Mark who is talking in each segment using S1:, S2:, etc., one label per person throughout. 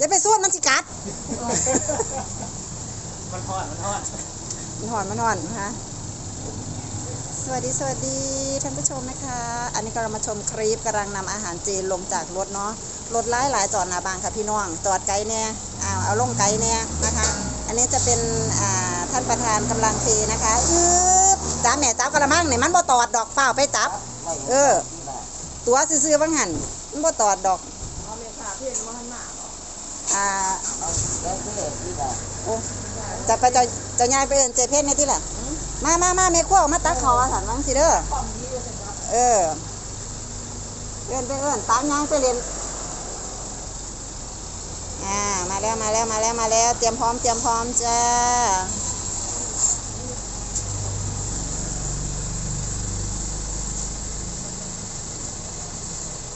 S1: อย่าไปส่วนมันสิกัด
S2: มันทอดมันทอด
S1: มันหอนมันหอนนะคะสวัสดีสวัสดีท่านผู้ชมนะคะ อันนี้ก็เรามาชมคลิปกำลังนำอาหารเจลงจากรถเนาะรถหลายหลายๆจอดหน้าบางค่ะพี่น้อง จอดไกลเนี่ยเอาเอาลงไกลเนี่ยนะคะ อันนี้จะเป็นอ่าท่านประธานกำลังเทนะคะอึ๊บจ้าแม่จ้ากระมังเนี่ยมันบ่ตอดดอกเฝ้าวไปจับ เออ ตัวซื้อๆบ้างหันมันบ่ตอดดอกอ่า โอ้จะไปจะจะย้ายไปเอินเจเพชรในที่แหละมามามาเมฆัวออกมาตักขอถังสิเด้อเออเอินไปเอินตักย้างไปเรียนอ่ามาแล้วมาแล้วมาแล้วมาแล้ว เตรียมพร้อมเตรียมพร้อมจ้า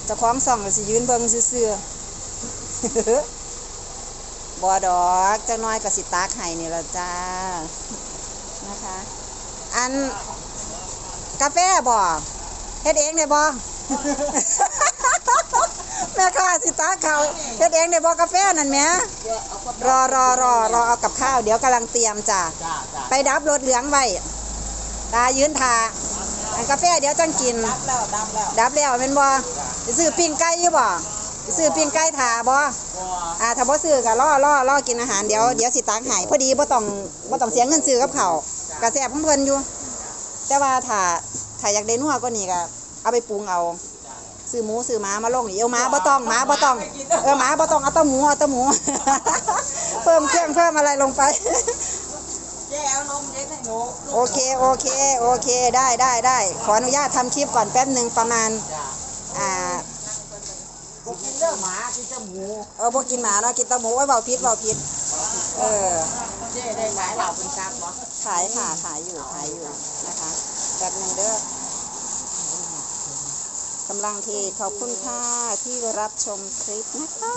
S1: จะคล้าของส่องก็สิยืนเบิ่งซื่อ ๆบ่ดอกจังน้อยก็สิตากให้นี่ละจ้านะคะ อันกาแฟบ่เฮ็ดเองได้บ่แม่ค้าสิตากเขาเฮ็ดเองได้บ่กาแฟนั่นแหมรอรอรอรอเอากับข้าวเดี๋ยวกำลังเตรียมจ้า
S2: จ้าจ้า
S1: ไปดับรถเหลืองไว้ตายืนทาอันกาแฟเดี๋ยวจังกิน
S2: ดับแล้วดับแล้ว
S1: ดับแล้วเป็นบ่ไปซื้อปิ้งไก่อยู่บ่ไปซื้อปิ้งไก่ถาบ่
S2: บัว
S1: อ่าถ้าบ่ซื้อก็รอรอรอกินอาหารเดี๋ยวเดี๋ยวสิตักให้พอดีบ่ต้องบ่ต้องเสียเงินซื้อกับเขาวก็แซ่บของเพิ่นอยู่ แต่ว่าถ้าถ้าอยากได้นัวก็นี่ก็เอาไปปรุงเอา ซื้อหมูซื้อหมามาลงนี่เอาหมาบ่ต้องหมาบ่ต้องเออหมาบ่ต้องเอาแตะหมูเอาแตะหมู เพิ่มเครื่องเพิ่มอะไรลงไป
S2: เจ๊เอานมเจ๊ให้หนู
S1: โอเค โอเค โอเค ได้ได้ได้ ขออนุญาตทำคลิปก่อนแป๊บหนึ่งประมาณ
S2: จ้า
S1: อ่า
S2: บ่กินเด้อหมากินแต่หมู
S1: เออพวกกินหมาเนาะกินแตะหมูไว้เบาพิษเบาพิษเออ
S2: เจ๊ได้ขายเหล่าเป็นซักบ่
S1: ขายค่ะขายอยู่ขายอยู่นะคะแป๊บหนึ่งเด้อกำลังเทขอบคุณค่ะที่รับชมคลิปนะคะ